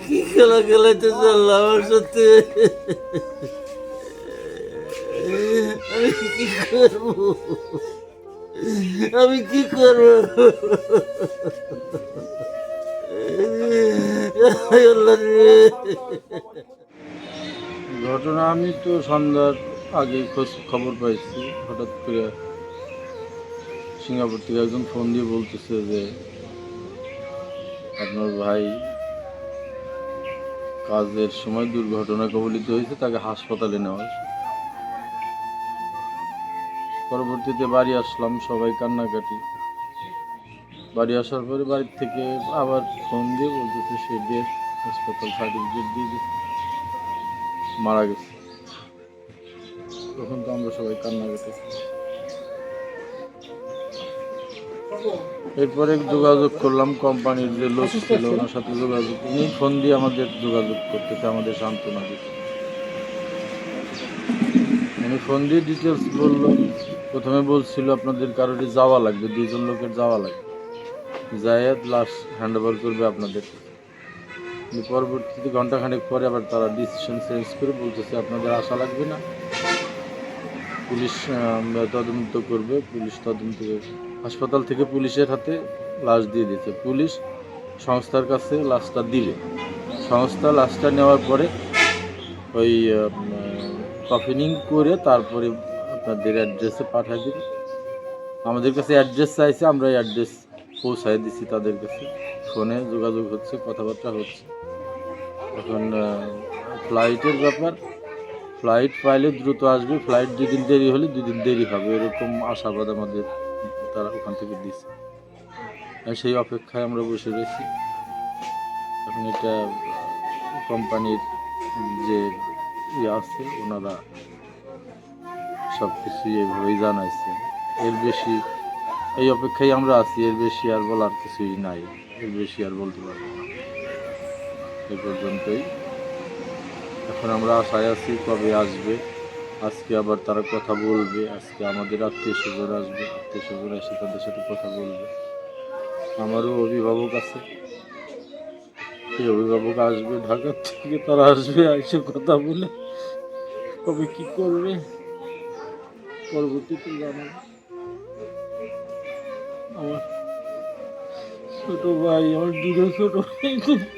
কি খেলা খেলাতে চলল আমার সাথে আমি কি করব আমি কি করব ঘটনা আমি তো সন্ধ্যার আগে খোঁজ খবর পাইছি। হঠাৎ করে সিঙ্গাপুর থেকে একজন ফোন দিয়ে বলতেছে যে আপনার ভাই কাজের সময় দুর্ঘটনা কবলিত হয়েছে, তাকে হাসপাতালে নেওয়া হয়েছে। পরবর্তীতে বাড়ি আসলাম, সবাই কান্নাকাটি। বাড়ি আসার পরে বাড়ির থেকে আবার ফোন দিয়ে বলতেছে সে ডেথ হাসপাতাল সার্টিফিকেট দিয়ে দিচ্ছে। মারা গেছে। তখন তো আমরা সবাই কান্নাকাটি। এরপরে যোগাযোগ করলাম, কোম্পানির যে লোক ছিল ওনার সাথে যোগাযোগ উনি ফোন দিয়ে আমাদের যোগাযোগ করতেছে আমাদের সান্ত্বনা দিতে। উনি ফোন দিয়ে ডিটেলস বলল, প্রথমে বলছিল আপনাদের কারোর যাওয়া লাগবে, দুইজন লোকের যাওয়া লাগবে। জায়েদ লাশ হ্যান্ড ওভার করবে আপনাদের। পরবর্তীতে ঘন্টাখানেক পরে আবার তারা ডিসিশন চেঞ্জ করে বলতেছে, আপনাদের আশা লাগবে না। পুলিশ তদন্ত করবে, পুলিশ তদন্ত। হাসপাতাল থেকে পুলিশের হাতে লাশ দিয়ে দিয়েছে। পুলিশ সংস্থার কাছে লাশটা দিলে। সংস্থা লাশটা নেওয়ার পরে ওই কফিনিং করে তারপরে আপনাদের অ্যাড্রেসে পাঠিয়ে দিবে আমাদের কাছে অ্যাড্রেস চাইছে, আমরা অ্যাড্রেস পৌঁছায় দিছি তাদের কাছে। ফোনে যোগাযোগ হচ্ছে, কথাবার্তা হচ্ছে। এখন ফ্লাইটের ব্যাপার। ফ্লাইট পাইলে দ্রুত আসবে। ফ্লাইট দুদিন দেরি হলে দুদিন দেরি হবে। এরকম আশাবাদ আমাদের। তারা ওখান থেকে আর সেই অপেক্ষায় আমরা বসে রয়েছি। এখন এটা কোম্পানির যে ইয়ে আছে, ওনারা সব কিছুই এভাবেই জানাইছে। এর বেশি, এই অপেক্ষায় আমরা আছি, এর বেশি আর বলার কিছুই নাই। এর বেশি আর বলতে পারব না। এই পর্যন্তই। এখন আমরা আশায় আছি কবে আসবে। আজকে আবার তারা কথা বলবে, আজকে আমাদের আত্মীয় স্বজন আসবে, আত্মীয় স্বজন এসে তাদের সাথে কথা বলবে। আমারও অভিভাবক আছে। সেই অভিভাবক আসবে, ঢাকার থেকে তারা আসবে, এসে কথা বলে কবে কি করবে, পরবর্তীতে জানাবে। আমার ছোট ভাই, আমার দুটো ছোট ভাই,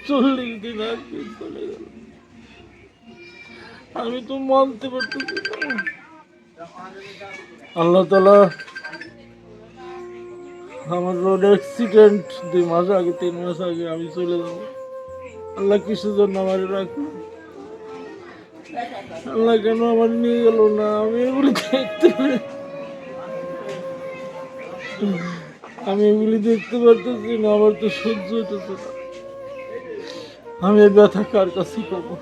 চল্লিশ দিন আগে চলে আমি তো মানতে পারতেছি আল্লাহ তালা আমার রোড অ্যাক্সিডেন্ট দুই মাস আগে, তিন মাস আগে আমি চলে যাব। আল্লাহ কিসের জন্য আমার রাখল? আল্লাহ কেন আমার নিয়ে গেল না? আমি এগুলি দেখতে আমি এগুলি দেখতে পারতেছি না, আমার তো সহ্য হইতেছে না। আমি ব্যথা কার কাছে পাবো?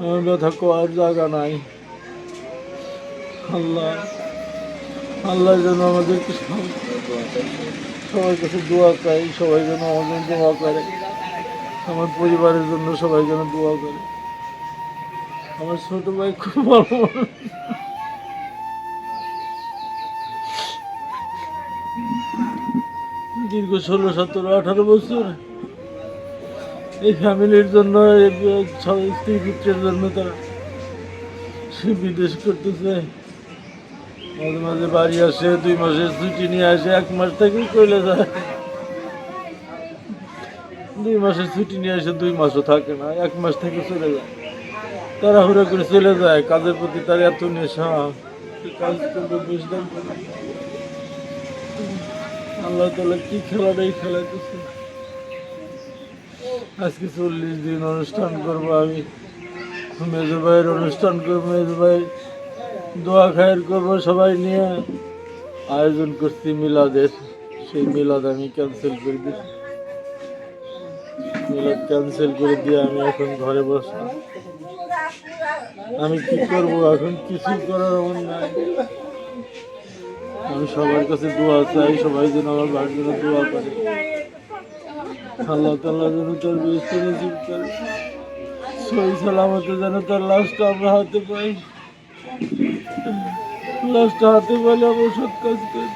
ব্যথা কোয়ার জায়গা নাই। আল্লাহ আল্লাহ যেন আমাদেরকে। সবার কাছে দোয়া চাই, সবাই যেন আমাদের দোয়া করে। আমার পরিবারের জন্য সবাই যেন দোয়া করে। আমার ছোট ভাই খুব ভালো দীর্ঘ ষোলো, সতেরো, আঠারো বছর এই ফ্যামিলির জন্য স্ত্রী পুত্রের জন্য তারা সে বিদেশ করতেছে। মাঝে মাঝে বাড়ি আসে, দুই মাসের ছুটি নিয়ে আসে, এক মাস থেকেই চলে যায়। দুই মাসের ছুটি নিয়ে আসে, দুই মাসও থাকে না, এক মাস থেকে চলে যায়। তারা তাড়াহুড়া করে চলে যায়, কাজের প্রতি তার এত নেশা। কাজ করবে বুঝলাম আল্লাহ তালা কি খেলাটাই খেলাইতেছে। আজকে চল্লিশ দিন অনুষ্ঠান করব আমি। মেজো ভাইয়ের অনুষ্ঠান করব, মেজো ভাই দোয়া খায়ের করব সবাই নিয়ে। আয়োজন করছি মিলাদের, সেই মিলাদ আমি ক্যান্সেল করে দিচ্ছি মিলাদ ক্যান্সেল করে দিয়ে আমি এখন ঘরে বসলাম আমি কি করব এখন? কিছুই করার এমন নাই। আমি সবার কাছে দোয়া চাই, সবাই যেন আমার ভাইয়ের জন্য দোয়া করে। আল্লাহ তাল্লাহ যেন তার ব্যস্ত নজিব করে। সই সালামতে যেন তার লাশটা আমরা হাতে পাই। লাশটা হাতে পাইলে আমরা সৎ কাজ করে।